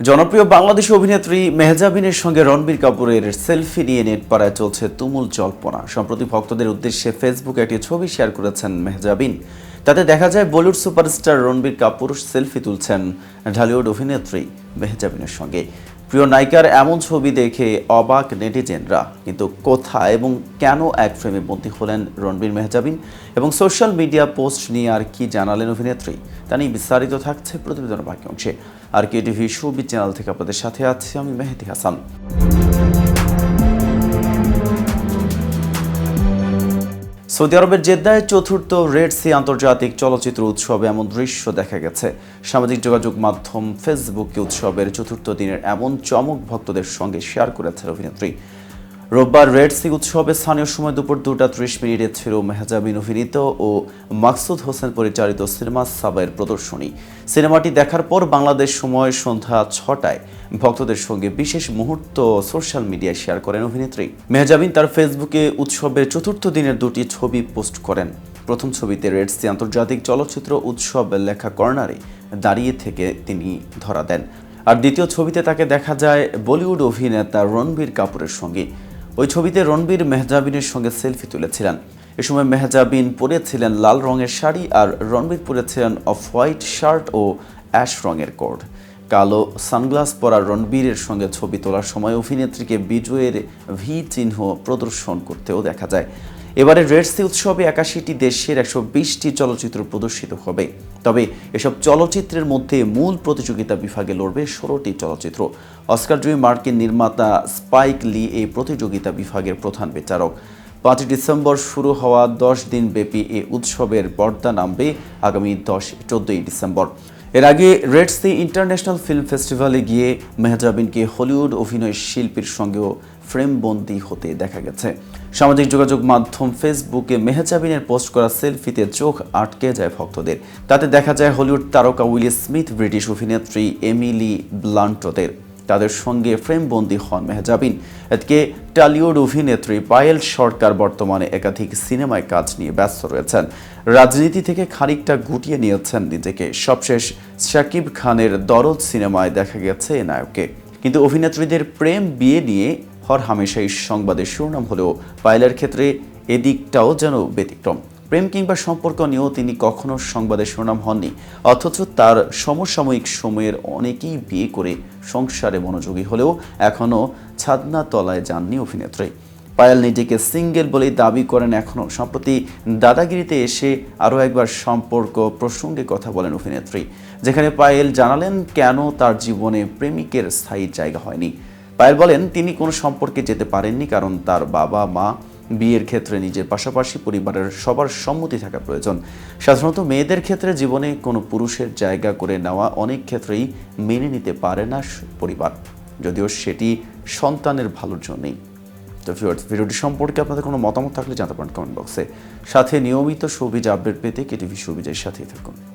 জনপ্রিয় বাংলাদেশি অভিনেত্রী মেহজাবিনের সঙ্গে রণবীর কাপুরের সেলফি নিয়ে নেট পাড়ায় চলছে তুমুল জল্পনা। সম্প্রতি ভক্তদের উদ্দেশ্যে ফেসবুকে একটি ছবি শেয়ার করেছেন মেহজাবিন। তাতে দেখা যায় Bollywood superstar Ranbir Kapoor selfie তুলছেন ঢালিউড অভিনেত্রী মেহজাবিনের সঙ্গে। প্রিয় নায়িকার এমন ছবি দেখে অবাক নেটিজেনরা। কিন্তু কোথা এবং কেন এক ফ্রেমে বন্দী হলেন রণবীর মেহজাবিন এবং সোশ্যাল মিডিয়া পোস্ট নিয়ে আর কি জানালেন অভিনেত্রী? তা নিয়ে বিস্তারিত থাকছে প্রতিবেদন বাকি অংশে। আর কে টিভি শোবি চ্যানেল থেকে আপনাদের সাথে আছি আমি মেহেদি হাসান। সৌদি আরবের জেদ্দায় চতুর্থ রেড সি আন্তর্জাতিক চলচ্চিত্র উৎসবে এমন দৃশ্য দেখা গেছে। সামাজিক যোগাযোগ মাধ্যম ফেসবুকে উৎসবের চতুর্থ দিনের এমন চমক ভক্তদের সঙ্গে শেয়ার করেছেন অভিনেত্রী। রোববার রেড সি উৎসবে স্থানীয় সময় দুপুর দুটা ত্রিশ মিনিটে ছিল মেহজাবিন অভিনীত ও মাকসুদ হোসেন পরিচালিত সিনেমা সাবের প্রদর্শনী। সিনেমাটি দেখার পর বাংলাদেশ সময় সন্ধ্যা ছটায় ভক্তদের সঙ্গে বিশেষ মুহূর্ত সোশ্যাল মিডিয়ায় শেয়ার করেন অভিনেত্রী। মেহজাবিন তার ফেসবুকে উৎসবের চতুর্থ দিনের দুটি ছবি পোস্ট করেন। প্রথম ছবিতে রেড সি আন্তর্জাতিক চলচ্চিত্র উৎসব লেখা কর্নারে দাঁড়িয়ে থেকে তিনি ধরা দেন। আর দ্বিতীয় ছবিতে তাকে দেখা যায় বলিউড অভিনেতা রণবীর কাপুরের সঙ্গে। ওই ছবিতে রণবীর মেহজাবিনের সঙ্গে সেলফি তুলেছিলেন। এ সময় মেহজাবিন পরেছিলেন লাল রঙের শাড়ি আর রণবীর পরেছিলেন অফ হোয়াইট শার্ট ও অ্যাশ রঙের কোট। কালো সানগ্লাস পরা রণবীরের সঙ্গে ছবি তোলার সময় অভিনেত্রীকে বিজয়ের ভি চিহ্ন প্রদর্শন করতেও দেখা যায়। এবারে রেড সি উৎসবে একাশিটি দেশের একশো বিশটি চলচ্চিত্র প্রদর্শিত হবে। তবে এসব চলচ্চিত্রের মধ্যে মূল প্রতিযোগিতা বিভাগে লড়বে ষোলোটি চলচ্চিত্র। অস্কার জয়ী মার্কিন নির্মাতা স্পাইক লি এই প্রতিযোগিতা বিভাগের প্রধান বিচারক। পাঁচই ডিসেম্বর শুরু হওয়া দশ দিন ব্যাপী এই উৎসবের পর্দা নামবে আগামী দশ চোদ্দই ডিসেম্বর। এর আগে রেড সি ইন্টারন্যাশনাল ফিল্ম ফেস্টিভ্যালে গিয়ে মেহজাবিনকে হলিউড অভিনয় শিল্পীর সঙ্গেও ফ্রেমবন্দি হতে দেখা গেছে। সামাজিক যোগাযোগ মাধ্যম ফেসবুকে মেহজাবিনের পোস্ট করা সেলফিতে চোখ আটকে যায় ভক্তদের। তাতে দেখা যায় হলিউড তারকা উইলি স্মিথ, ব্রিটিশ অভিনেত্রী এমিলি ব্লান্টোদের। তাদের সঙ্গে ফ্রেমবন্দি হন মেহজাবিন। এদিকে টালিউড অভিনেত্রী পায়েল সরকার বর্তমানে একাধিক সিনেমায় কাজ নিয়ে ব্যস্ত রয়েছেন। রাজনীতি থেকে খানিকটা গুটিয়ে নিয়েছেন নিজেকে। সবশেষ শাকিব খানের দরদ সিনেমায় দেখা গেছে এ নায়ককে। কিন্তু অভিনেত্রীদের প্রেম বিয়ে নিয়ে হর হামেশাই সংবাদের শিরোনাম হলেও পায়েলের ক্ষেত্রে এদিকটাও যেন ব্যতিক্রম। প্রেম কিংবা সম্পর্ক নিয়েও তিনি কখনো সংবাদের শিরোনাম হননি, অথচ তার সমসাময়িক সময়ের অনেকেই বিয়ে করে সংসারে মনোযোগী হলেও এখনও ছাদনা তলায় যাননি অভিনেত্রী। পায়েল নিজেকে সিঙ্গেল বলেই দাবি করেন এখনও। সম্প্রতি দাদাগিরিতে এসে আরও একবার সম্পর্ক প্রসঙ্গে কথা বলেন অভিনেত্রী, যেখানে পায়েল জানালেন কেন তার জীবনে প্রেমিকের স্থায়ী জায়গা হয়নি। পায়েল বলেন, তিনি কোনো সম্পর্কে যেতে পারেননি কারণ তার বাবা মা বিয়ের ক্ষেত্রে নিজের পাশাপাশি পরিবারের সবার সম্মতি থাকা প্রয়োজন। সাধারণত মেয়েদের ক্ষেত্রে জীবনে কোনো পুরুষের জায়গা করে নেওয়া অনেক ক্ষেত্রেই মেনে নিতে পারে না পরিবার। যদিও সেটি সন্তানের ভালোর জন্যই। তো ভিডিওটি সম্পর্কে আপনাদের কোনো মতামত থাকলে জানাতে পারেন কমেন্ট বক্সে সাথে নিয়মিত সবিজ আপডেট পেতে কেটিভি সবিজের সাথেই থাকুন।